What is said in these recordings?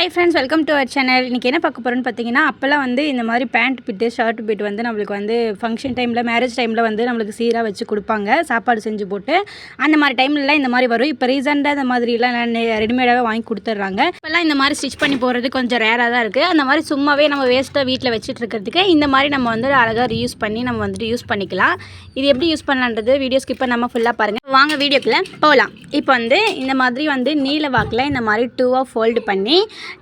Hi friends welcome to our channel இன்றைக்கி என்ன பார்க்க போகிறோன்னு பார்த்தீங்கன்னா அப்போல்லாம் வந்து இந்த மாதிரி பேண்ட் பிட்டு ஷர்ட் பிட் வந்து நம்மளுக்கு வந்து ஃபங்க்ஷன் டைமில் மேரேஜ் டைமில் வந்து நம்மளுக்கு சீராக வச்சு கொடுப்பாங்க. சாப்பாடு செஞ்சு போட்டு. அந்த மாதிரி டைம்லலாம் இந்த மாதிரி வரும். இப்போ ரீசெண்டாக இந்த மாதிரிலாம் ரெடிமேடாகவே வாங்கி கொடுத்துட்றாங்க. இப்போல்லாம் இந்த மாதிரி ஸ்டிச் பண்ணி போகிறது கொஞ்சம் ரேராக தான் இருக்குது அந்த மாதிரி சும்மாவே நம்ம வேஸ்ட்டாக வீட்டில் வச்சுட்டு இருக்கிறதுக்கு இந்த மாதிரி நம்ம வந்து அழகாக ரீயூஸ் பண்ணி நம்ம வந்துட்டு யூஸ் பண்ணிக்கலாம். இது எப்படி யூஸ் பண்ணலான்றது வீடியோ ஸ்கிப் நம்ம ஃபுல்லாக பாருங்கள் வாங்க வீடியோக்குள்ளே போகலாம் இப்போ வந்து இந்த மாதிரி வந்து நீல வாக்கில் இந்த மாதிரி டூவாக ஃபோல்டு பண்ணி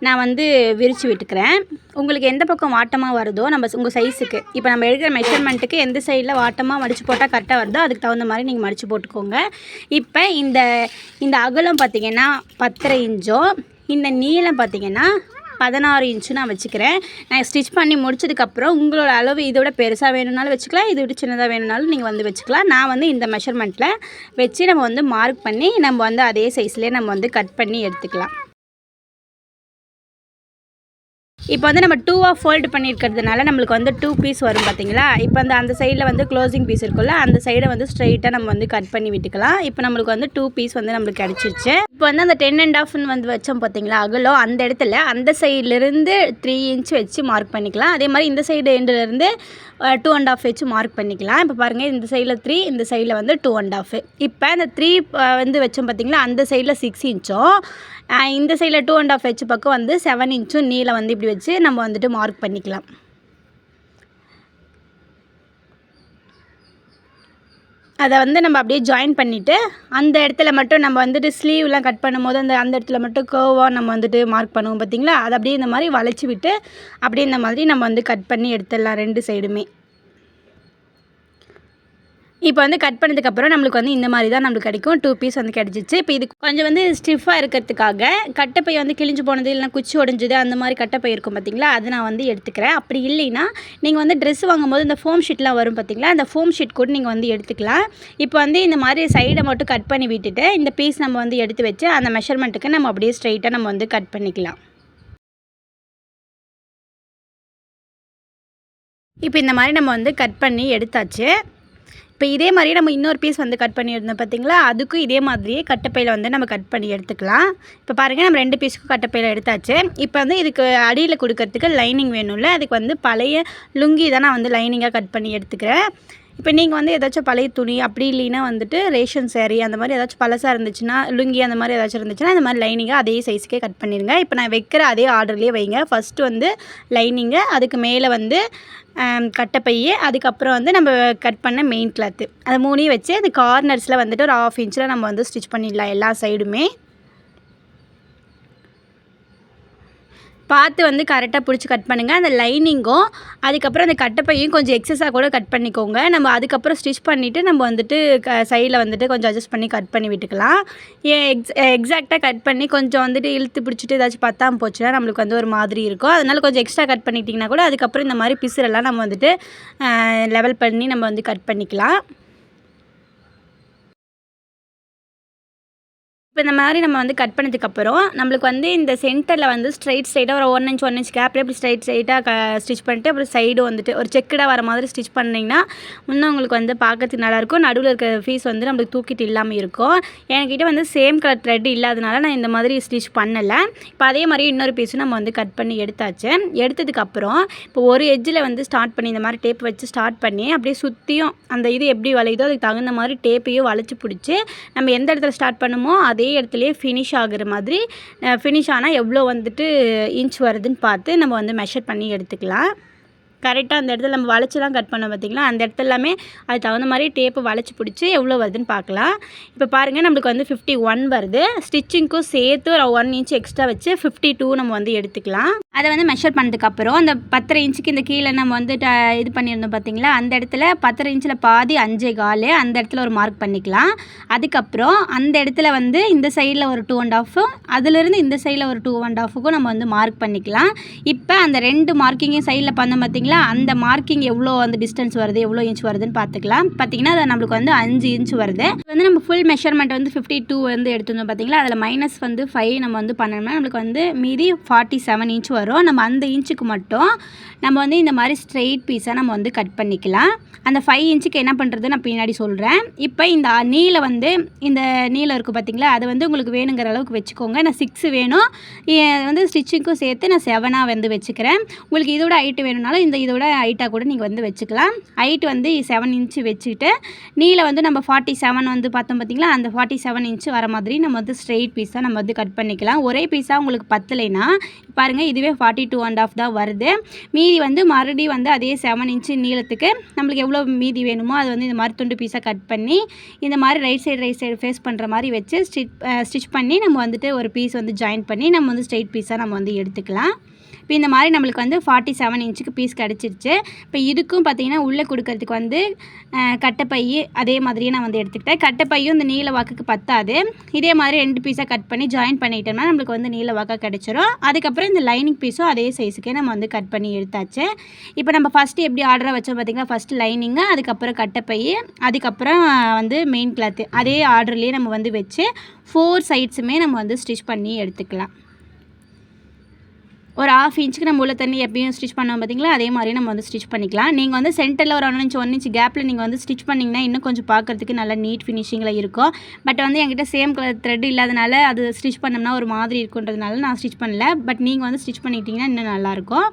நான் வந்து விரித்து விட்டுக்கிறேன். உங்களுக்கு எந்த பக்கம் வாட்டமாக வருதோ நம்ம உங்கள் சைஸுக்கு இப்போ நம்ம எடுக்கிற மெஷர்மெண்ட்டுக்கு எந்த சைடில் வாட்டமாக மடித்து போட்டால் கரெக்டாக வருதோ அதுக்கு தகுந்த மாதிரி நீங்கள் மடித்து போட்டுக்கோங்க. இப்போ இந்த இந்த அகலம் பார்த்தீங்கன்னா பத்தரை இன்ச்சும் இந்த நீளம் பார்த்தீங்கன்னா பதினாறு இன்ச்சு நான் வச்சுக்கிறேன். நான் ஸ்டிச் பண்ணி முடிச்சதுக்கப்புறம் உங்களோட அளவு இதோட பெருசாக வேணும்னாலும் வச்சுக்கலாம் இதை விட சின்னதாக வேணும்னாலும் நீங்கள் வந்து வச்சுக்கலாம். நான் வந்து இந்த மெஷர்மெண்ட்டில் வச்சு நம்ம வந்து மார்க் பண்ணி நம்ம வந்து அதே சைஸ்லேயே நம்ம வந்து கட் பண்ணி எடுத்துக்கலாம். இப்போ வந்து நம்ம டூவாக ஃபோல்டு பண்ணியிருக்கிறதுனால நம்மளுக்கு வந்து டூ பீஸ் வரும் பார்த்தீங்களா? இப்போ அந்த அந்த சைடில் வந்து க்ளோசிங் பீஸ் இருக்குல்ல அந்த சைடை வந்து ஸ்ட்ரைட்டாக நம்ம வந்து கட் பண்ணி விட்டுக்கலாம். இப்போ நம்மளுக்கு வந்து டூ பீஸ் வந்து நம்மளுக்கு கிடச்சிருச்சு. இப்போ வந்து அந்த டென் அண்ட் ஆஃப்னு வந்து வச்சோம் பார்த்தீங்களா அகலம் அந்த இடத்துல அந்த சைட்லேருந்து த்ரீ இன்ச் வச்சு மார்க் பண்ணிக்கலாம். அதே மாதிரி இந்த சைடு எண்டுலேருந்து டூ அண்ட் ஆஃப் வச்சு மார்க் பண்ணிக்கலாம். இப்போ பாருங்கள் இந்த சைடில் த்ரீ இந்த சைடில் வந்து டூ அண்ட் ஆஃப் இப்போ இந்த த்ரீ வந்து வச்சோம் பார்த்தீங்களா அந்த சைடில் சிக்ஸ் இன்ச்சும் இந்த சைடில் டூ அண்ட் ஆஃப் ஹெச் பக்கம் வந்து செவன் இன்ச்சும் நீளம் வந்து இப்படி வச்சு நம்ம வந்துட்டு மார்க் பண்ணிக்கலாம். அதை வந்து நம்ம அப்படியே ஜாயின் பண்ணிவிட்டு அந்த இடத்துல மட்டும் நம்ம வந்துட்டு ஸ்லீவ்லாம் கட் பண்ணும்போது அந்த அந்த இடத்துல மட்டும் கேர்வாக நம்ம வந்துட்டு மார்க் பண்ணுவோம் பார்த்தீங்களா? அதை அப்படியே இந்த மாதிரி வளைச்சி விட்டு அப்படியே இந்த மாதிரி நம்ம வந்து கட் பண்ணி எடுத்துடலாம் ரெண்டு சைடுமே இப்போ வந்து கட் பண்ணதுக்கப்புறம் நம்மளுக்கு வந்து இந்த மாதிரி தான் நம்மளுக்கு கிடைக்கும். டூ பீஸ் வந்து கிடச்சிச்சு. இப்போ இது கொஞ்சம் வந்து ஸ்டிஃபாக இருக்கிறதுக்காக கட்டைப்பை வந்து கிழிஞ்சு போனது இல்லைனா குச்சி உடஞ்சது அந்த மாதிரி கட்டப்பை இருக்கும் பார்த்தீங்களா? அதை நான் வந்து எடுத்துக்கிறேன். அப்படி இல்லைன்னா நீங்கள் வந்து ட்ரெஸ் வாங்கும்போது இந்த ஃபோம் ஷீட்லாம் வரும் பார்த்தீங்களா? அந்த ஃபோம் ஷீட் கூட நீங்கள் வந்து எடுத்துக்கலாம். இப்போ வந்து இந்த மாதிரி சைடை மட்டும் கட் பண்ணி விட்டுட்டு இந்த பீஸ் நம்ம வந்து எடுத்து வச்சு அந்த மெஷர்மெண்ட்டுக்கு நம்ம அப்படியே ஸ்ட்ரைட்டாக நம்ம வந்து கட் பண்ணிக்கலாம். இப்போ இந்த மாதிரி நம்ம வந்து கட் பண்ணி எடுத்தாச்சு. இப்போ இதே மாதிரியே நம்ம இன்னொரு பீஸ் வந்து கட் பண்ணியிருந்தோம் பார்த்தீங்களா? அதுக்கும் இதே மாதிரியே கட்டப்பையில் வந்து நம்ம கட் பண்ணி எடுத்துக்கலாம். இப்போ பாருங்கள் நம்ம ரெண்டு பீஸுக்கும் கட்டப்பையில் எடுத்தாச்சு. இப்போ வந்து இதுக்கு அடியில் கொடுக்கறதுக்கு லைனிங் வேணும்ல அதுக்கு வந்து பழைய லுங்கி தான் நான் வந்து லைனிங்காக கட் பண்ணி எடுத்துக்கிறேன். இப்போ நீங்கள் வந்து ஏதாச்சும் பழைய துணி அப்படி இல்லைன்னா வந்துட்டு ரேஷன் சேரீ அந்த மாதிரி ஏதாச்சும் பழசாக இருந்துச்சுன்னா லுங்கி அந்த மாதிரி ஏதாச்சும் இருந்துச்சுன்னா அந்த மாதிரி லைனிங்காக அதே சைஸுக்கே கட் பண்ணிடுங்க இப்போ நான் வைக்கிற அதே ஆர்டர்லேயே வைங்க. ஃபஸ்ட்டு வந்து லைனிங்கு அதுக்கு மேலே வந்து கட்டைப்பையே அதுக்கப்புறம் வந்து நம்ம கட் பண்ண மெயின் கிளாத்து அதை மூணையும் வச்சு அந்த கார்னர்ஸில் வந்துட்டு ஒரு ஆஃப் இன்ச்சில் நம்ம வந்து ஸ்டிச் பண்ணிடலாம் எல்லா சைடுமே பார்த்து வந்து கரெக்டாக பிடிச்சி கட் பண்ணுங்கள் அந்த லைனிங்கும் அதுக்கப்புறம் அந்த கட்டப்பையும் கொஞ்சம் எக்ஸஸாக கூட கட் பண்ணிக்கோங்க. நம்ம அதுக்கப்புறம் ஸ்டிச் பண்ணிவிட்டு நம்ம வந்துட்டு க சைடில் வந்துட்டு கொஞ்சம் அட்ஜஸ்ட் பண்ணி கட் பண்ணி விட்டுக்கலாம். எக்ஸ் எக்ஸாக்டாக கட் பண்ணி கொஞ்சம் வந்துட்டு இழுத்து பிடிச்சிட்டு ஏதாச்சும் பத்தாமல் போச்சுன்னா நம்மளுக்கு வந்து ஒரு மாதிரி இருக்கும். அதனால் கொஞ்சம் எக்ஸ்ட்ரா கட் பண்ணிட்டிங்கன்னா கூட அதுக்கப்புறம் இந்த மாதிரி பிசுரெல்லாம் நம்ம வந்துட்டு லெவல் பண்ணி நம்ம வந்து கட் பண்ணிக்கலாம். இப்போ இந்த மாதிரி நம்ம வந்து கட் பண்ணதுக்கப்புறம் நம்மளுக்கு வந்து இந்த சென்டரில் வந்து ஸ்ட்ரைட் ஸ்ட்ரைட்டாக ஒரு ஒன் இன்ச் ஒன் இன்ச் கேப்லேயே இப்படி ஸ்ட்ரைட் ஸ்ட்ரைட்டாக க ஸ்டிச் பண்ணிட்டு அப்புறம் சைடு வந்துட்டு ஒரு செக்கடாக வர மாதிரி ஸ்டிச் பண்ணிங்கன்னா இன்னும் உங்களுக்கு வந்து பார்க்கறதுக்கு நல்லாயிருக்கும் நடுவில் இருக்க ஃபீஸ் வந்து நம்மளுக்கு தூக்கிட்டு இல்லாமல் இருக்கும். என்கிட்ட வந்து சேம் கலர் த்ரெட் இல்லாதனால நான் இந்த மாதிரி ஸ்டிச் பண்ணலை. இப்போ அதே மாதிரி இன்னொரு பீஸும் நம்ம வந்து கட் பண்ணி எடுத்தாச்சு. எடுத்ததுக்கப்புறம் இப்போ ஒரு எஜ்ஜில் வந்து ஸ்டார்ட் பண்ணி இந்த மாதிரி டேப் வச்சு ஸ்டார்ட் பண்ணி அப்படியே சுற்றியும் அந்த இது எப்படி வளையுதோ அதுக்கு தகுந்த மாதிரி டேப்பையும் வளைச்சி பிடிச்சி நம்ம எந்த இடத்துல ஸ்டார்ட் பண்ணுமோ அதே இடத்துலையே ஃபினிஷ் ஆகுற மாதிரி ஃபினிஷ் ஆனால் எவ்வளோ வந்துட்டு இன்ச் வருதுன்னு பார்த்து நம்ம வந்து மெஷர் பண்ணி எடுத்துக்கலாம். கரெக்டாக அந்த இடத்துல நம்ம வளைச்சிலாம் கட் பண்ண பார்த்திங்களா அந்த இடத்துல எல்லாமே அது தகுந்த மாதிரி டேப்பு வளைச்சி பிடிச்சி எவ்வளோ வருதுன்னு பார்க்கலாம். இப்போ பாருங்கள் நம்மளுக்கு வந்து ஃபிஃப்டி ஒன் வருது. ஸ்டிச்சிங்க்கும் சேர்த்து ஒரு ஒன் இன்ச் எக்ஸ்ட்ரா வச்சு ஃபிஃப்டி டூ நம்ம வந்து எடுத்துக்கலாம். அதை வந்து மெஷர் பண்ணதுக்கப்புறம் அந்த பத்தரை இன்ச்சுக்கு இந்த கீழே நம்ம வந்து இது பண்ணியிருந்தோம் பார்த்தீங்களா அந்த இடத்துல பத்தரை இன்ச்சில் பாதி அஞ்சே கால் அந்த இடத்துல ஒரு மார்க் பண்ணிக்கலாம். அதுக்கப்புறம் அந்த இடத்துல வந்து இந்த சைடில் ஒரு டூ அண்ட் ஆஃபும் அதுலேருந்து இந்த சைடில் ஒரு டூ அண்ட் ஆஃபுக்கும் நம்ம வந்து மார்க் பண்ணிக்கலாம். இப்போ அந்த ரெண்டு மார்க்கிங்கையும் சைடில் பண்ண பார்த்திங்க பார்த்தீங்களா அந்த மார்க்கிங் எவ்வளோ அந்த டிஸ்டன்ஸ் வருது எவ்வளோ இன்ச் வருதுன்னு பார்த்துக்கலாம். பார்த்தீங்கன்னா அது நம்மளுக்கு வந்து அஞ்சு இன்ச் வருது. வந்து நம்ம ஃபுல் மெஷர்மெண்ட் வந்து ஃபிஃப்டி டூ வந்து எடுத்துருந்தோம் பார்த்தீங்களா? அதில் மைனஸ் வந்து ஃபைவ் நம்ம வந்து பண்ணோம்னா நம்மளுக்கு வந்து மீதி ஃபார்ட்டி செவன் இன்ச் வரும். நம்ம அந்த இன்ச்சுக்கு மட்டும் நம்ம வந்து இந்த மாதிரி ஸ்ட்ரெயிட் பீஸாக நம்ம வந்து கட் பண்ணிக்கலாம். அந்த ஃபைவ் இன்ச்சுக்கு என்ன பண்ணுறது நான் பின்னாடி சொல்கிறேன் இப்போ இந்த நீளம் வந்து இந்த நீளம் இருக்குது பார்த்தீங்களா? அது வந்து உங்களுக்கு வேணுங்கிற அளவுக்கு வச்சுக்கோங்க. நான் சிக்ஸ் வேணும். வந்து ஸ்டிச்சிங்க்கும் சேர்த்து நான் செவனாக வந்து வச்சுக்கிறேன். உங்களுக்கு இதோட ஹைட்டு வேணும்னாலும் இந்த இதோட ஹைட்டாக கூட நீங்கள் வந்து வச்சுக்கலாம். ஹைட் வந்து செவன் இன்ச்சு வச்சுக்கிட்டு நீளம் வந்து நம்ம ஃபார்ட்டி செவன் வந்து பார்த்தோம் பார்த்தீங்களா? அந்த ஃபார்ட்டி செவன் இன்ச்சு வர மாதிரி நம்ம வந்து ஸ்ட்ரெயிட் பீஸாக நம்ம வந்து கட் பண்ணிக்கலாம். ஒரே பீஸாக உங்களுக்கு பத்தலைன்னா பாருங்கள் இதுவே ஃபார்ட்டி டூ அண்ட் ஆஃப் தான் வருது. மீதி வந்து மறுபடியும் வந்து அதே செவன் இன்ச்சு நீளத்துக்கு நம்மளுக்கு எவ்வளோ மீதி வேணுமோ அது வந்து இந்த மாதிரி துண்டு பீஸாக கட் பண்ணி இந்த மாதிரி right side right side face பண்ணுற மாதிரி வச்சு ஸ்டிச் ஸ்டிச் பண்ணி நம்ம வந்துட்டு ஒரு பீஸ் வந்து ஜாயின் பண்ணி நம்ம வந்து ஸ்ட்ரெயிட் பீஸாக நம்ம வந்து எடுத்துக்கலாம். இப்போ இந்த மாதிரி நம்மளுக்கு வந்து ஃபார்ட்டி செவன் இன்ச்சுக்கு பீஸ் கிடச்சிருச்சு. இப்போ இதுக்கும் பார்த்தீங்கன்னா உள்ளே கொடுக்கறதுக்கு வந்து கட்டைப்பை அதே மாதிரியே நான் வந்து எடுத்துக்கிட்டேன். கட்டைப்பையும் இந்த நீல வாக்குக்கு பத்தாது. இதே மாதிரி ரெண்டு பீஸாக கட் பண்ணி ஜாயின் பண்ணிட்டோம்னா நம்மளுக்கு வந்து நீல வாக்காக கிடச்சிரும். அதுக்கப்புறம் இந்த லைனிங் பீஸும் அதே சைஸுக்கே நம்ம வந்து கட் பண்ணி எடுத்தாச்சு. இப்போ நம்ம ஃபஸ்ட்டு எப்படி ஆர்டராக வச்சோம் பார்த்திங்கன்னா ஃபஸ்ட்டு லைனிங்கு அதுக்கப்புறம் கட்டைப்பை அதுக்கப்புறம் வந்து மெயின் கிளாத்து அதே ஆர்டர்லேயே நம்ம வந்து வச்சு ஃபோர் சைட்ஸுமே நம்ம வந்து ஸ்டிச் பண்ணி எடுத்துக்கலாம். ஒரு ஆஃப் இன்ச்சுக்கு நம்ம உள்ள தண்ணி எப்பயும் ஸ்டிச் பண்ணோம் பார்த்தீங்களா அதே மாதிரி நம்ம வந்து ஸ்டிச் பண்ணிக்கலாம். நீங்கள் வந்து சென்டரில் ஒரு ஒன் இன்ச் ஒன் இன்ச் கேப்பில் நீங்கள் வந்து ஸ்டிச் பண்ணிங்கன்னா இன்னும் கொஞ்சம் பார்க்கறதுக்கு நல்லா நீட் ஃபினிஷிங்கில் இருக்கும். பட் வந்து என்கிட்ட சேம் கலர் த்ரெட் இல்லாதனால அது ஸ்டிச் பண்ணோம்னா ஒரு மாதிரி இருக்குன்றதுனால நான் ஸ்டிச் பண்ணல. பட் நீங்கள் வந்து ஸ்டிச் பண்ணிக்கிட்டிங்கன்னா இன்னும் நல்லாயிருக்கும்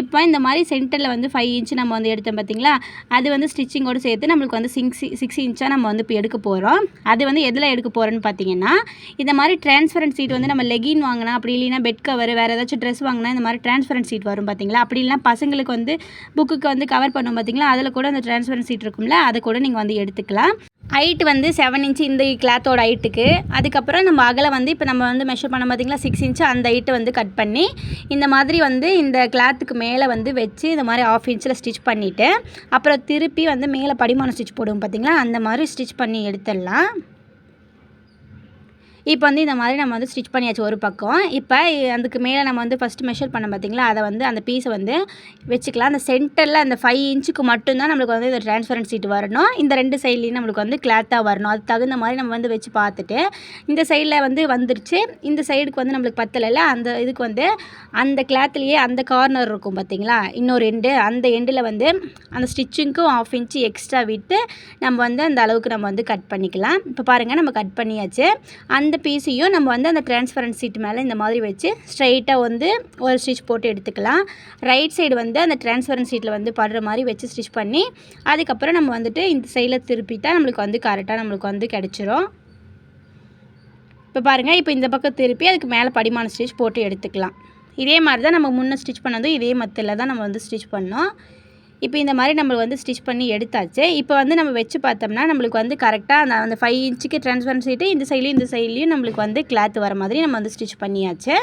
இப்போ இந்த மாதிரி சென்டரில் வந்து ஃபைவ் இன்ச் நம்ம வந்து எடுத்தோம் பார்த்தீங்களா அது வந்து ஸ்டிச்சிங்கோடு சேர்த்து நம்மளுக்கு வந்து சிக்ஸ் சிக்ஸ் இன்ச்சாக நம்ம வந்து இப்போ எடுக்க போகிறோம் அது வந்து எதில் எடுக்க போகிறோன்னு பார்த்தீங்கன்னா இந்த மாதிரி டிரான்ஸ்பரன்ட் சீட் வந்து நம்ம லெகின் வாங்கினா அப்படி இல்லைன்னா பெட் கவர் வேறு ஏதாச்சும் ட்ரெஸ் வாங்கினா இந்த மாதிரி டிரான்ஸ்பரன்ட் சீட் வரும் பார்த்தீங்களா? அப்படி இல்லைனா பசங்களுக்கு வந்து புக்குக்கு வந்து கவர் பண்ணும் பார்த்தீங்களா? அதில் கூட அந்த டிரான்ஸ்பரன்ட் சீட் இருக்கும்ல அதை கூட நீங்கள் வந்து எடுத்துக்கலாம். ஹைட் வந்து செவன் இன்ச்சு இந்த கிளாத்தோட ஹைட்டுக்கு அதுக்கப்புறம் நம்ம அகலம் வந்து இப்போ நம்ம வந்து மெஷர் பண்ண பார்த்திங்களா? சிக்ஸ் இன்ச்சு அந்த ஹைட்டை வந்து கட் பண்ணி இந்த மாதிரி வந்து இந்த கிளாத்துக்கு மேலே வந்து வச்சு இந்த மாதிரி ஆஃப் இன்ச்சில் ஸ்டிச் பண்ணிவிட்டு அப்புறம் திருப்பி வந்து மேலே படிமான ஸ்டிச் போடுவோம் பார்த்தீங்களா? அந்த மாதிரி ஸ்டிச் பண்ணி எடுத்துடலாம். இப்போ வந்து இந்த மாதிரி நம்ம வந்து ஸ்டிச் பண்ணியாச்சு ஒரு பக்கம். இப்போ அதுக்கு மேலே நம்ம வந்து ஃபஸ்ட்டு மெஷர் பண்ண பார்த்தீங்களா? அதை வந்து அந்த பீஸை வந்து வச்சுக்கலாம். அந்த சென்டரில் அந்த ஃபைவ் இன்ச்சுக்கு மட்டும்தான் நம்மளுக்கு வந்து இந்த டிரான்ஸ்பரன்ட் சீட் வரணும். இந்த ரெண்டு சைட்லேயும் நம்மளுக்கு வந்து கிளாத்தாக வரணும். அது தகுந்த மாதிரி நம்ம வந்து வச்சு பார்த்துட்டு இந்த சைடில் வந்து வந்துருச்சு. இந்த சைடுக்கு வந்து நம்மளுக்கு பத்தலைல அந்த இதுக்கு வந்து அந்த கிளாத்லேயே அந்த கார்னர் இருக்கும் பார்த்தீங்களா? இன்னொரு எண்டு அந்த எண்டில் வந்து அந்த ஸ்டிச்சிங்க்கும் ஆஃப் இன்ச்சு எக்ஸ்ட்ரா விட்டு நம்ம வந்து அந்த அளவுக்கு நம்ம வந்து கட் பண்ணிக்கலாம். இப்போ பாருங்கள் நம்ம கட் பண்ணியாச்சு. அந்த பீஸையும் நம்ம வந்து அந்த டிரான்ஸ்பரன்ட் சீட் மேலே இந்த மாதிரி வச்சு ஸ்ட்ரைட்டாக வந்து ஒரு ஸ்டிச் போட்டு எடுத்துக்கலாம். ரைட் சைடு வந்து அந்த டிரான்ஸ்பரன்ட் சீட்டில் வந்து படுற மாதிரி வச்சு ஸ்டிச் பண்ணி அதுக்கப்புறம் நம்ம வந்துட்டு இந்த சைடில் திருப்பிட்டா நம்மளுக்கு வந்து கரெக்டாக நம்மளுக்கு வந்து கிடச்சிரும். இப்போ பாருங்கள் இப்போ இந்த பக்கம் திருப்பி அதுக்கு மேலே படிமான ஸ்டிச் போட்டு எடுத்துக்கலாம். இதே மாதிரி தான் நம்ம முன்னே ஸ்டிச் பண்ணதும் இதே மத்தியில் தான் நம்ம வந்து ஸ்டிச் பண்ணோம். இப்போ இந்த மாதிரி நம்ம வந்து ஸ்டிச் பண்ணி எடுத்தாச்சு. இப்போ வந்து நம்ம வச்சு பார்த்தோம்னா நம்மளுக்கு வந்து கரெக்டாக அந்த அந்த ஃபைவ் இன்ச்சுக்கு ட்ரான்ஸ்பரன்சிட்டு இந்த சைட்லேயும் இந்த சைட்லேயும் நம்மளுக்கு வந்து கிளாத் வர மாதிரி நம்ம வந்து ஸ்டிச் பண்ணியாச்சு.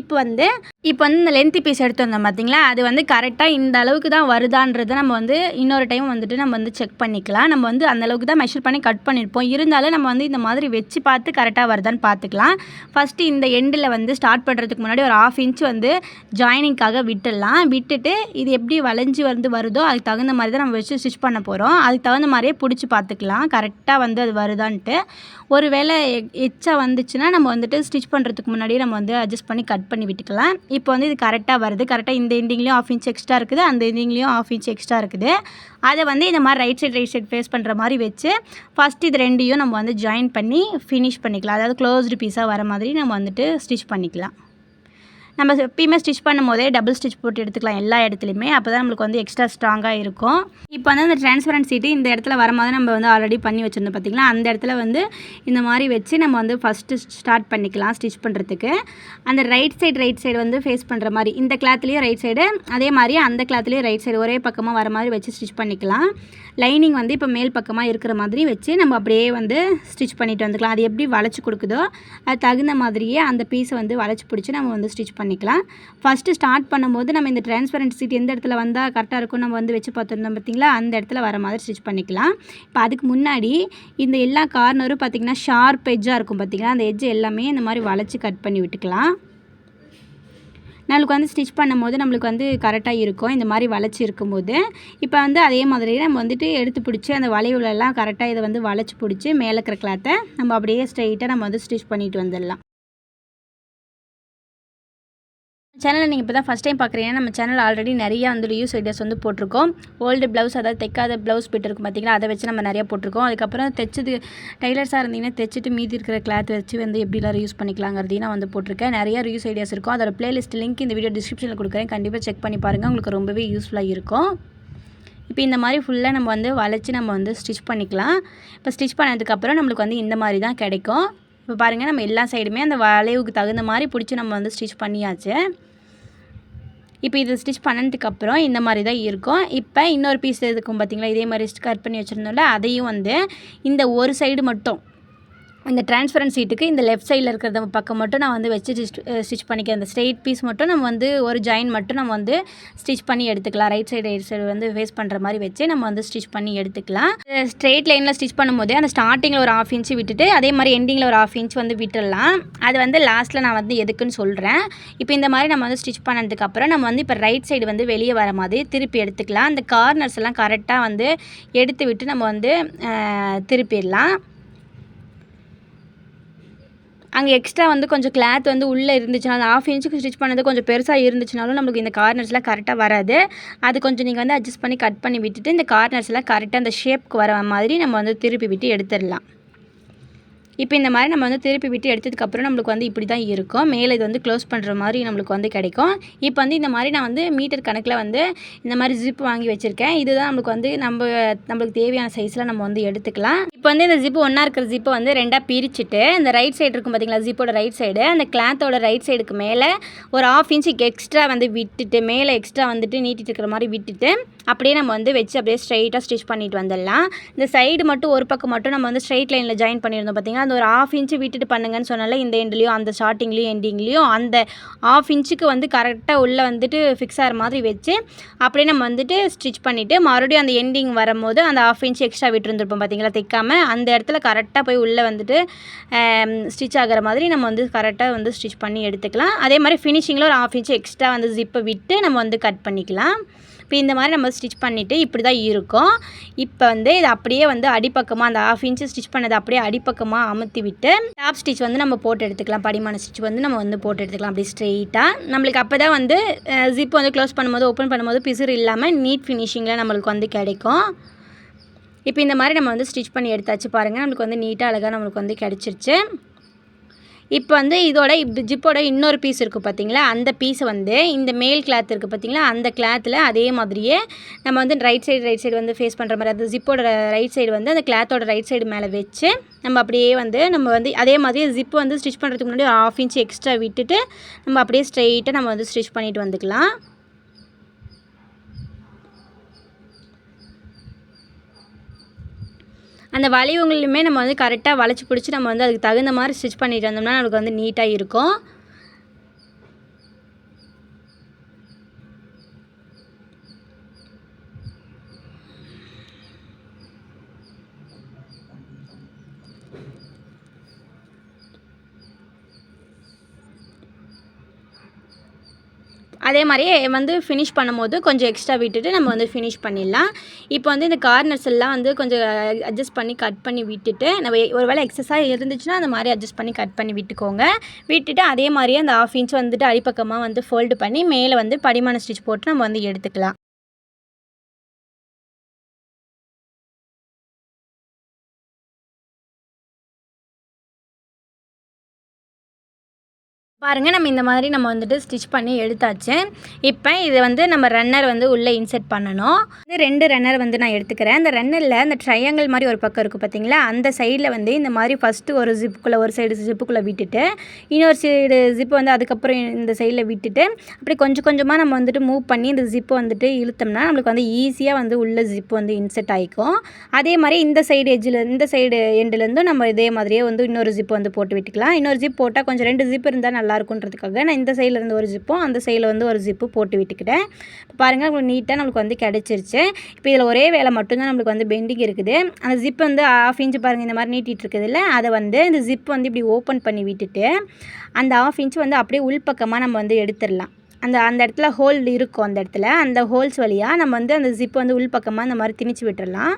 இப்போ வந்து இப்போ வந்து இந்த லென்த்தி பீஸ் எடுத்து வந்தோம் பார்த்தீங்களா? அது வந்து கரெக்டாக இந்த அளவுக்கு தான் வருதான்றதை நம்ம வந்து இன்னொரு டைம் வந்துட்டு நம்ம வந்து செக் பண்ணிக்கலாம். நம்ம வந்து அந்த அளவுக்கு தான் மெஷர் பண்ணி கட் பண்ணியிருப்போம். இருந்தாலும் நம்ம வந்து இந்த மாதிரி வச்சு பார்த்து கரெக்டாக வருதான்னு பார்த்துக்கலாம். ஃபஸ்ட்டு இந்த எண்டில் வந்து ஸ்டார்ட் பண்ணுறதுக்கு முன்னாடி ஒரு ஆஃப் இன்ச் வந்து ஜாயினிங்காக விட்டுடலாம். விட்டுட்டு இது எப்படி வளைஞ்சு வந்து வருதோ அதுக்கு தகுந்த மாதிரி தான் நம்ம வச்சு ஸ்டிச் பண்ண போகிறோம் அதுக்கு தகுந்த மாதிரியே பிடிச்சி பார்த்துக்கலாம். கரெக்டாக வந்து அது வருதான்ட்டு. ஒரு வேளை எச்சா வந்துச்சுன்னா நம்ம வந்துட்டு ஸ்டிச் பண்ணுறதுக்கு முன்னாடியே நம்ம வந்து அட்ஜஸ்ட் பண்ணி கட் பண்ணி விட்டுக்கலாம். இப்போ வந்து இது கரெக்டாக வருது. கரெக்டாக இந்த எண்டிங்லேயும் ஆஃப் இன்ச் எக்ஸ்ட்ரா இருக்குது. அந்த எண்டிங்லேயும் ஆஃப் இன்ச் எக்ஸ்ட்ரா இருக்குது. அதை வந்து இந்த மாதிரி right side right side face பண்ணுற மாதிரி வச்சு ஃபஸ்ட் இது ரெண்டையும் நம்ம வந்து ஜாயின் பண்ணி ஃபினிஷ் பண்ணிக்கலாம். அதாவது க்ளோஸ்டு பீஸாக வர மாதிரி நம்ம வந்துட்டு ஸ்டிச் பண்ணிக்கலாம். நம்ம எப்பயுமே ஸ்டிச் பண்ணும் போதே டபுள் ஸ்டிச் போட்டு எடுத்துக்கலாம் எல்லா இடத்துலையுமே. அப்போ தான் நம்மளுக்கு வந்து எக்ஸ்ட்ரா ஸ்ட்ராங்காக இருக்கும். இப்போ வந்து அந்த டிரான்ஸ்பரன்ட் சீட்டு இந்த இடத்துல வர மாதிரி நம்ம வந்து ஆல்ரெடி பண்ணி வச்சுருந்தோம் பார்த்தீங்களா அந்த இடத்துல வந்து இந்த மாதிரி வச்சு நம்ம வந்து ஃபஸ்ட்டு ஸ்டார்ட் பண்ணிக்கலாம் ஸ்டிச் பண்ணுறதுக்கு அந்த ரைட் சைடு ரைட் சைடு வந்து ஃபேஸ் பண்ணுற மாதிரி இந்த கிளாத்லேயும் ரைட் சைடு அதே மாதிரி அந்த கிளாத்லேயும் ரைட் சைடு ஒரே பக்கமாக வர மாதிரி வச்சு ஸ்டிச் பண்ணிக்கலாம். லைனிங் வந்து இப்போ மேல் பக்கமாக இருக்கிற மாதிரி வச்சு நம்ம அப்படியே வந்து ஸ்டிச் பண்ணிட்டு வந்துக்கலாம். அது எப்படி வளைச்சி கொடுக்குதோ அது தகுந்த மாதிரியே அந்த பீஸை வந்து வளைச்சி பிடிச்சி நம்ம வந்து ஸ்டிச் பண்ணிக்கலாம். ஃபஸ்ட்டு ஸ்டார்ட் பண்ணும்போது நம்ம இந்த டிரான்ஸ்பரண்ட் சீட் எந்த இடத்துல வந்தால் கரெக்டாக இருக்கும் நம்ம வந்து வச்சு பார்த்துருந்தோம் பார்த்திங்களா? அந்த இடத்துல வர மாதிரி ஸ்டிச் பண்ணிக்கலாம். இப்போ அதுக்கு முன்னாடி இந்த எல்லா கார்னரும் பார்த்திங்கன்னா ஷார்ப் எஜ்ஜாக இருக்கும் பார்த்திங்களா? அந்த எஜ்ஜு எல்லாமே இந்த மாதிரி வளைச்சி கட் பண்ணி விட்டுக்கலாம். நம்மளுக்கு வந்து ஸ்டிச் பண்ணும்போது நம்மளுக்கு வந்து கரெக்டாக இருக்கும். இந்த மாதிரி வளைச்சி இருக்கும்போது. இப்போ வந்து அதே மாதிரி நம்ம வந்துட்டு எடுத்து பிடிச்சி அந்த வளைவுலெல்லாம் கரெக்டாக இதை வந்து வளைச்சி பிடிச்சி மேலே இருக்கிற கிளாத்தை நம்ம அப்படியே ஸ்ட்ரைட்டாக நம்ம வந்து ஸ்டிச் பண்ணிட்டு வந்துடலாம். சேனலை நீங்கள் இப்போ தான் ஃபஸ்ட் டைம் பார்க்குறீங்கன்னா நம்ம சேனல் ஆல்ரெடி நிறையா வந்து யூஸ் ஐடியாஸ் வந்து போட்டிருக்கோம். ஓல்டு ப்ளவுஸ் அதாவது தைக்காத ப்ளவுஸ் பிட் இருக்கும் பார்த்தீங்களா அதை வச்சு நம்ம நிறையா போட்டிருக்கோம். அதுக்கப்புறம் தைச்சது டெய்லர்ஸாக இருந்தீங்கன்னா தைச்சிட்டு மீதி இருக்கிற கிளாத் வச்சு வந்து எப்படிலாம் யூஸ் பண்ணிக்கலாங்கிறதையும் நான் வந்து போட்டிருக்கேன். நிறையா ரியூஸ் ஐடியாஸ் இருக்கும். அதோட பிளேலிஸ்ட் லிங்க் இந்த வீடியோ டிஸ்கிரிப்ஷனில் கொடுக்குறேன். கண்டிப்பாக செக் பண்ணி பாருங்கள் உங்களுக்கு ரொம்பவே யூஸ்ஃபுல்லாக இருக்கும். இப்போ இந்த மாதிரி ஃபுல்லாக நம்ம வந்து வளைச்சி நம்ம வந்து ஸ்டிச் பண்ணிக்கலாம். இப்போ ஸ்டிச் பண்ணதுக்கப்புறம் நம்மளுக்கு வந்து இந்த மாதிரி தான் கிடைக்கும். இப்போ பாருங்கள் நம்ம எல்லா சைடுமே அந்த வளைவுக்கு தகுந்த மாதிரி பிடிச்சி நம்ம வந்து ஸ்டிச் பண்ணியாச்சு. இப்போ இது ஸ்டிச் பண்ணதுக்கப்புறம் இந்த மாதிரி தான் இருக்கும். இப்போ இன்னொரு பீஸ் இருக்கும் பார்த்தீங்களா? இதே மாதிரி கட் பண்ணி வச்சுருந்தோம்ல அதையும் வந்து இந்த ஒரு சைடு மட்டும் இந்த டிரான்ஸ்பரன்ட் சீட்டுக்கு இந்த லெஃப்ட் சைடில் இருக்கிறத பக்கம் மட்டும் நான் வந்து வச்சு ஸ்டிச் பண்ணிக்கிறேன். அந்த ஸ்ட்ரெயிட் பீஸ் மட்டும் நம்ம வந்து ஒரு ஜாயின் மட்டும் நம்ம வந்து ஸ்டிச் பண்ணி எடுத்துக்கலாம். ரைட் சைடு ரைட் சைடு வந்து ஃபேஸ் பண்ணுற மாதிரி வச்சு நம்ம வந்து ஸ்டிச் பண்ணி எடுத்துக்கலாம். ஸ்ட்ரெயிட் லைனில் ஸ்டிச் பண்ணும்போது அந்த ஸ்டார்டிங்கில் ஒரு ஆஃப் இன்ச்சு விட்டுட்டு அதே மாதிரி எண்டிங்கில் ஒரு ஆஃப் இன்ச் வந்து விட்டுடலாம். அது வந்து லாஸ்ட்டில் நான் வந்து எதுக்குன்னு சொல்கிறேன் இப்போ இந்த மாதிரி நம்ம வந்து ஸ்டிச் பண்ணதுக்கப்புறம் நம்ம வந்து இப்போ ரைட் சைடு வந்து வெளியே வர மாதிரி திருப்பி எடுத்துக்கலாம். அந்த கார்னர்ஸ் எல்லாம் கரெக்டாக வந்து எடுத்து விட்டு நம்ம வந்து திருப்பிடலாம். அங்கே எக்ஸ்ட்ரா வந்து கொஞ்சம் கிளாத் வந்து உள்ளே இருந்துச்சுன்னா ஆஃப் இன்ச்சுக்கு ஸ்டிச் பண்ணது கொஞ்சம் பெருசாக இருந்துச்சுனாலும் நம்மளுக்கு இந்த கார்னர்ஸ்லாம் கரெக்டாக வராது. அது கொஞ்சம் நீங்கள் வந்து அட்ஜஸ்ட் பண்ணி கட் பண்ணி விட்டுட்டு இந்த கார்னர்ஸ்லாம் கரெக்டாக அந்த ஷேப்க்கு வர மாதிரி நம்ம வந்து திருப்பி விட்டு எடுத்துடலாம். இப்போ இந்த மாதிரி நம்ம வந்து திருப்பி விட்டு எடுத்ததுக்கப்புறம் நம்மளுக்கு வந்து இப்படி தான் இருக்கும். மேலே இது வந்து க்ளோஸ் பண்ணுற மாதிரி நம்மளுக்கு வந்து கிடைக்கும். இப்போ வந்து இந்த மாதிரி நான் வந்து மீட்டர் கணக்கில் வந்து இந்த மாதிரி ஜிப் வாங்கி வச்சுருக்கேன். இதுதான் நம்மளுக்கு வந்து நம்ம நம்மளுக்கு தேவையான சைஸில் நம்ம வந்து எடுத்துக்கலாம். இப்போ வந்து இந்த ஜிப்பு ஒன்றா இருக்கிற ஜிப்பை வந்து ரெண்டாக பிரிச்சுட்டு இந்த ரைட் சைடு இருக்கும் பார்த்தீங்களா ஜிப்போட ரைட் சைடு அந்த கிளாத்தோட ரைட் சைடுக்கு மேலே ஒரு ஆஃப் இன்ச்சுக்கு எக்ஸ்ட்ரா வந்து விட்டுட்டு மேலே எக்ஸ்ட்ரா வந்துட்டு நீட்டிட்டு இருக்கிற மாதிரி விட்டுட்டு அப்படியே நம்ம வந்து வச்சு அப்படியே ஸ்ட்ரைட்டாக ஸ்டிச் பண்ணிட்டு வந்துடலாம். இந்த சைடு மட்டும் ஒரு பக்கம் மட்டும் நம்ம வந்து ஸ்ட்ரைட் லைனில் ஜாயின் பண்ணியிருந்தோம் பார்த்தீங்கன்னா அந்த ஒரு ஆஃப் இன்ச்சு விட்டுட்டு பண்ணுங்கன்னு சொன்னால இந்த எண்ட்லேயும் அந்த ஸ்டார்டிங்லேயும் எண்டிங்லேயும் அந்த ஆஃப் இன்ச்சுக்கு வந்து கரெக்டாக உள்ளே வந்துட்டு ஃபிக்ஸ் ஆகிற மாதிரி வச்சு அப்படியே நம்ம வந்துட்டு ஸ்டிச் பண்ணிவிட்டு மறுபடியும் அந்த எண்டிங் வரும்போது அந்த ஆஃப் இன்ச் எக்ஸ்ட்ரா விட்டுருந்துருப்போம் பார்த்தீங்களா தைக்காமல் அந்த இடத்துல கரெக்டாக போய் உள்ளே வந்துட்டு ஸ்டிச் ஆகிற மாதிரி நம்ம வந்து கரெக்டாக வந்து ஸ்டிச் பண்ணி எடுத்துக்கலாம். அதே மாதிரி ஃபினிஷிங்கில் ஒரு ஆஃப் இன்ச் எக்ஸ்ட்ரா வந்து ஜிப்பை விட்டு நம்ம வந்து கட் பண்ணிக்கலாம். இப்போ இந்த மாதிரி நம்ம ஸ்டிச் பண்ணிவிட்டு இப்படி தான் இருக்கும். இப்போ வந்து இது அப்படியே வந்து அடிப்பக்கமாக அந்த ஹாஃப் இன்ச்சு ஸ்டிச் பண்ணதை அப்படியே அடிப்பக்கமாக அமுத்தி விட்டு டாப் ஸ்டிச் வந்து நம்ம போட்டு எடுத்துக்கலாம். படிமான ஸ்டிச் வந்து நம்ம வந்து போட்டு எடுத்துக்கலாம். அப்படி ஸ்ட்ரெயிட்டாக நம்மளுக்கு அப்போ தான் வந்து ஜிப் வந்து க்ளோஸ் பண்ணும்போது ஓப்பன் பண்ணும்போது பிசுறு இல்லாமல் நீட் ஃபினிஷிங்கில் நம்மளுக்கு வந்து கிடைக்கும். இப்போ இந்த மாதிரி நம்ம வந்து ஸ்டிச் பண்ணி எடுத்தாச்சு பாருங்கள் நம்மளுக்கு வந்து நீட்டாக அழகாக நம்மளுக்கு வந்து கிடச்சிருச்சு. இப்போ வந்து இதோட இப்போ ஜிப்போட இன்னொரு பீஸ் இருக்குது பார்த்தீங்களா அந்த பீஸை வந்து இந்த மேல் கிளாத் இருக்குது பார்த்தீங்களா அந்த கிளாத்தில் அதே மாதிரியே நம்ம வந்து ரைட் சைடு ரைட் சைடு வந்து ஃபேஸ் பண்ணுற மாதிரி அந்த ஜிப்போட ரைட் சைடு வந்து அந்த கிளாத்தோட ரைட் சைடு மேலே வச்சு நம்ம அப்படியே வந்து நம்ம வந்து அதே மாதிரி ஜிப்பு வந்து ஸ்டிச் பண்ணுறதுக்கு முன்னாடி ஆஃப் இன்ச் எக்ஸ்ட்ரா விட்டுட்டு நம்ம அப்படியே ஸ்ட்ரெயிட்டாக நம்ம வந்து ஸ்டிச் பண்ணிட்டு வந்துக்கலாம். அந்த வளைவுங்களுமே நம்ம வந்து கரெக்டாக வளைச்சி பிடிச்சி நம்ம வந்து அதுக்கு தகுந்த மாதிரி ஸ்டிச் பண்ணிட்டு வந்தோம்னா நமக்கு வந்து நீட்டாக இருக்கும். அதே மாதிரியே வந்து ஃபினிஷ் பண்ணும்போது கொஞ்சம் எக்ஸ்ட்ரா விட்டுட்டு நம்ம வந்து ஃபினிஷ் பண்ணிடலாம். இப்போ வந்து இந்த கார்னர்ஸ் எல்லாம் வந்து கொஞ்சம் அட்ஜஸ்ட் பண்ணி கட் பண்ணி விட்டுட்டு நம்ம ஒரு வேளை எக்ஸஸாக இருந்துச்சுன்னா அந்த மாதிரி அட்ஜஸ்ட் பண்ணி கட் பண்ணி விட்டுக்கோங்க. விட்டுட்டு அதே மாதிரியே அந்த ஆஃப் இன்ச் வந்துட்டு அடிப்பக்கமாக வந்து ஃபோல்டு பண்ணி மேலே வந்து படிமான ஸ்டிச் போட்டு நம்ம வந்து எடுத்துக்கலாம். பாருங்கள் நம்ம இந்த மாதிரி நம்ம வந்துட்டு ஸ்டிச் பண்ணி எடுத்தாச்சு. இப்போ இதை வந்து நம்ம ரன்னர் வந்து உள்ளே இன்செர்ட் பண்ணணும். இது ரெண்டு ரன்னர் வந்து நான் எடுத்துக்கிறேன். அந்த ரன்னரில் அந்த ட்ரையாங்கிள் மாதிரி ஒரு பக்கம் இருக்குது பார்த்தீங்களா அந்த சைடில் வந்து இந்த மாதிரி ஃபஸ்ட்டு ஒரு ஜிப்புக்குள்ளே ஒரு சைடு ஜிப்புக்குள்ளே விட்டுட்டு இன்னொரு சைடு ஜிப்பு வந்து அதுக்கப்புறம் இந்த சைடில் விட்டுட்டு அப்படி கொஞ்சம் கொஞ்சமாக நம்ம வந்துட்டு மூவ் பண்ணி இந்த ஜிப்பு வந்துட்டு இழுத்தோம்னா நம்மளுக்கு வந்து ஈஸியாக வந்து உள்ள ஜிப்பு வந்து இன்செர்ட் ஆகிக்கும் அதே மாதிரி இந்த சைடு எஜ்ஜில் இந்த சைடு எண்டுலேருந்தும் நம்ம இதே மாதிரியே வந்து இன்னொரு ஜிப்பு வந்து போட்டு விட்டுக்கலாம். இன்னொரு ஜிப் போட்டால் கொஞ்சம் ரெண்டு ஜிப் இருந்தால் நல்லா நல்லாயிருக்குன்றதுக்காக நான் இந்த சைடில் இருந்து ஒரு ஜிப்பும் அந்த சைடில் வந்து ஒரு ஜிப்பு போட்டு விட்டுக்கிட்டேன். இப்போ பாருங்கள் நம்மளுக்கு நீட்டாக நம்மளுக்கு வந்து கிடச்சிருச்சு. இப்போ இதில் ஒரே வேலை மட்டும்தான் நம்மளுக்கு வந்து பெண்டிங் இருக்குது. அந்த ஜிப் வந்து ஆஃப் இன்ச்சு பாருங்கள் இந்த மாதிரி நீட்டிகிட்டு இருக்குது இல்லை? அதை வந்து இந்த ஜிப் வந்து இப்படி ஓப்பன் பண்ணி விட்டுட்டு அந்த ஆஃப் இன்ச் வந்து அப்படியே உள்பக்கமாக நம்ம வந்து எடுத்துடலாம். அந்த அந்த இடத்துல ஹோல் இருக்கும் அந்த இடத்துல. அந்த ஹோல்ஸ் வழியாக நம்ம வந்து அந்த ஜிப் வந்து உள்பக்கமாக அந்த மாதிரி திணிச்சு விட்டுடலாம்.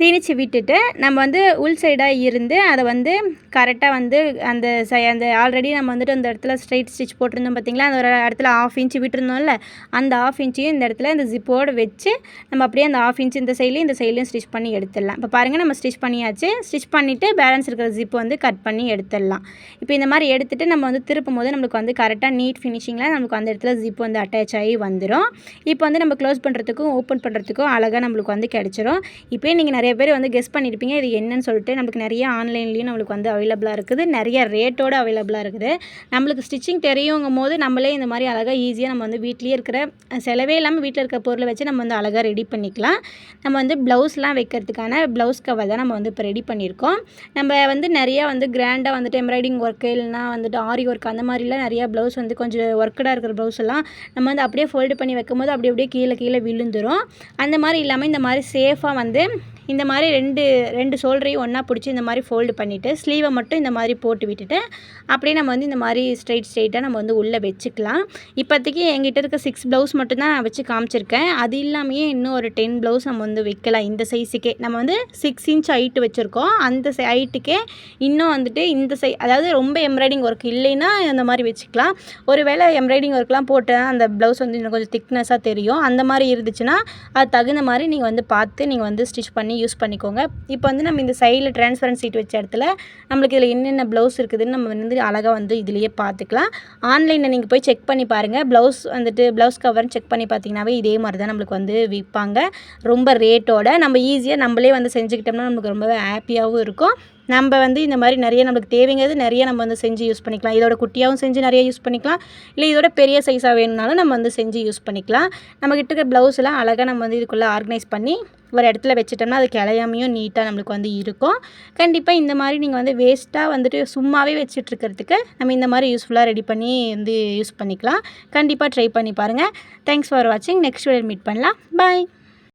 திணிச்சு விட்டுட்டு நம்ம வந்து உள் சைடாக இருந்து அதை வந்து கரெக்டாக வந்து அந்த ச அந்த ஆல்ரெடி நம்ம வந்துட்டு அந்த இடத்துல ஸ்ட்ரைட் ஸ்டிச் போட்டிருந்தோம் பார்த்திங்களா? அந்த ஒரு இடத்துல ஆஃப் இன்ச்சு விட்டுருந்தோம்ல அந்த ஆஃப் இன்ச்சையும் இந்த இடத்துல இந்த ஜிப்போடு வச்சு நம்ம அப்படியே அந்த ஆஃப் இன்ச்சு இந்த சைட்லேயும் இந்த சைட்லேயும் ஸ்டிச் பண்ணி எடுத்துடலாம். இப்போ பாருங்கள் நம்ம ஸ்டிச் பண்ணியாச்சு. ஸ்டிச் பண்ணிவிட்டு பேலன்ஸ் இருக்கிற ஜிப் வந்து கட் பண்ணி எடுத்துடலாம். இப்போ இந்த மாதிரி எடுத்துகிட்டு நம்ம வந்து திருப்பும் போது நம்மளுக்கு வந்து கரெக்டாக நீட் ஃபினிஷிங்கில் நமக்கு அந்த இடத்துல ஜிப் வந்து அட்டாச் ஆகி வந்துடும் இப்போ வந்து நம்ம க்ளோஸ் பண்ணுறதுக்கும் ஓப்பன் பண்ணுறதுக்கும் அழகாக நம்மளுக்கு வந்து கிடச்சிரும். இப்போயே நீங்கள் நிறைய பேர் வந்து கெஸ் பண்ணியிருப்பீங்க இது என்னன்னு சொல்லிட்டு நம்மளுக்கு நிறைய ஆன்லைன்லேயும் நம்மளுக்கு வந்து அவைலபிளாக இருக்குது. நிறைய ரேட்டோடு அவைலபிளாக இருக்குது. நம்மளுக்கு ஸ்டிச்சிங் தெரியுங்கும் போது நம்மளே இந்த மாதிரி அழகாக ஈஸியாக நம்ம வந்து வீட்லேயே இருக்கிற செலவே இல்லாமல் வீட்டில் இருக்கிற பொருளை வச்சு நம்ம வந்து அழகாக ரெடி பண்ணிக்கலாம். நம்ம வந்து ப்ளவுஸ்லாம் வைக்கிறதுக்கான ப்ளவுஸ் கவர் தான் நம்ம வந்து இப்போ ரெடி பண்ணியிருக்கோம். நம்ம வந்து நிறையா வந்து கிராண்டாக வந்துட்டு எம்ப்ராய்டிங் ஒர்க்கு இல்லைனா வந்துட்டு ஆரி ஒர்க் அந்த மாதிரிலாம் நிறையா ப்ளவுஸ் வந்து கொஞ்சம் ஒர்க்கடாக இருக்கிற ப்ளவுஸ் எல்லாம் நம்ம வந்து அப்படியே ஃபோல்டு பண்ணி வைக்கும் போது அப்படி அப்படியே கீழே கீழே விழுந்துரும். அந்த மாதிரி இல்லாமல் இந்த மாதிரி சேஃபாக வந்து இந்த மாதிரி ரெண்டு ரெண்டு ஷோல்டரையும் ஒன்றா பிடிச்சி இந்த மாதிரி ஃபோல்டு பண்ணிவிட்டு ஸ்லீவை மட்டும் இந்த மாதிரி போட்டு விட்டுட்டு அப்படியே நம்ம வந்து இந்த மாதிரி ஸ்ட்ரைட் ஸ்ட்ரைட்டாக நம்ம வந்து உள்ளே வச்சுக்கலாம். இப்போதைக்கு எங்கிட்ட இருக்க சிக்ஸ் ப்ளவுஸ் மட்டும்தான் நான் வச்சு காமிச்சிருக்கேன். அது இல்லாமையே இன்னும் ஒரு டென் ப்ளவுஸ் நம்ம வந்து வைக்கலாம் இந்த சைஸுக்கே நம்ம வந்து சிக்ஸ் இன்ச் ஹைட்டு வச்சுருக்கோம். அந்த ஹைட்டுக்கே இன்னும் வந்துட்டு இந்த சை அதாவது ரொம்ப எம்ப்ராய்டிங் ஒர்க் இல்லைன்னா அந்த மாதிரி வச்சுக்கலாம். ஒருவேளை எம்ப்ராய்டிங் ஒர்க்லாம் போட்டு அந்த ப்ளவுஸ் வந்து இன்னும் கொஞ்சம் திக்னஸாக தெரியும். அந்த மாதிரி இருந்துச்சுன்னா அது தகுந்த மாதிரி நீங்கள் வந்து பார்த்து நீங்கள் வந்து ஸ்டிச் பண்ணி யூஸ் பண்ணிக்கோங்க. இப்போ வந்து நம்ம இந்த சைடில் ட்ரான்ஸ்பரன்ட் சீட் வச்ச இடத்துல நம்மளுக்கு இதில் என்னென்ன ப்ளவுஸ் இருக்குதுன்னு நம்ம வந்து அழகாக வந்து இதுலேயே பார்த்துக்கலாம் ஆன்லைனில் நீங்கள் போய் செக் பண்ணி பாருங்கள் ப்ளவுஸ் வந்துட்டு ப்ளவுஸ் கவர்னு செக் பண்ணி பார்த்தீங்கன்னாவே இதே மாதிரி தான் நம்மளுக்கு வந்து விற்பாங்க ரொம்ப ரேட்டோட நம்ம ஈஸியாக நம்மளே வந்து செஞ்சுக்கிட்டோம்னா நமக்கு ரொம்பவே ஹாப்பியாகவும் இருக்கும். நம்ம வந்து இந்த மாதிரி நிறைய நம்மளுக்கு தேவைங்கிறது நிறைய நம்ம வந்து செஞ்சு யூஸ் பண்ணிக்கலாம். இதோட குட்டியாகவும் செஞ்சு நிறைய யூஸ் பண்ணிக்கலாம். இல்லை இதோட பெரிய சைஸாக வேணும்னாலும் நம்ம வந்து செஞ்சு யூஸ் பண்ணிக்கலாம். நம்மக்கிட்ட இருக்கிற ப்ளவுஸ்லாம் அழகாக நம்ம வந்து இதுக்குள்ளே ஆர்கனைஸ் பண்ணி ஒரு இடத்துல வச்சுட்டோம்னா அது கிளையாமையும் நீட்டாக நம்மளுக்கு வந்து இருக்கும். கண்டிப்பாக இந்த மாதிரி நீங்கள் வந்து வேஸ்ட்டாக வந்துட்டு சும்மாவே வச்சுட்ருக்கிறதுக்கு நம்ம இந்த மாதிரி யூஸ்ஃபுல்லாக ரெடி பண்ணி வந்து யூஸ் பண்ணிக்கலாம். கண்டிப்பாக ட்ரை பண்ணி பாருங்கள் தேங்க்ஸ் ஃபார் வாட்சிங் நெக்ஸ்ட் வீடியோ மீட் பண்ணலாம். பாய்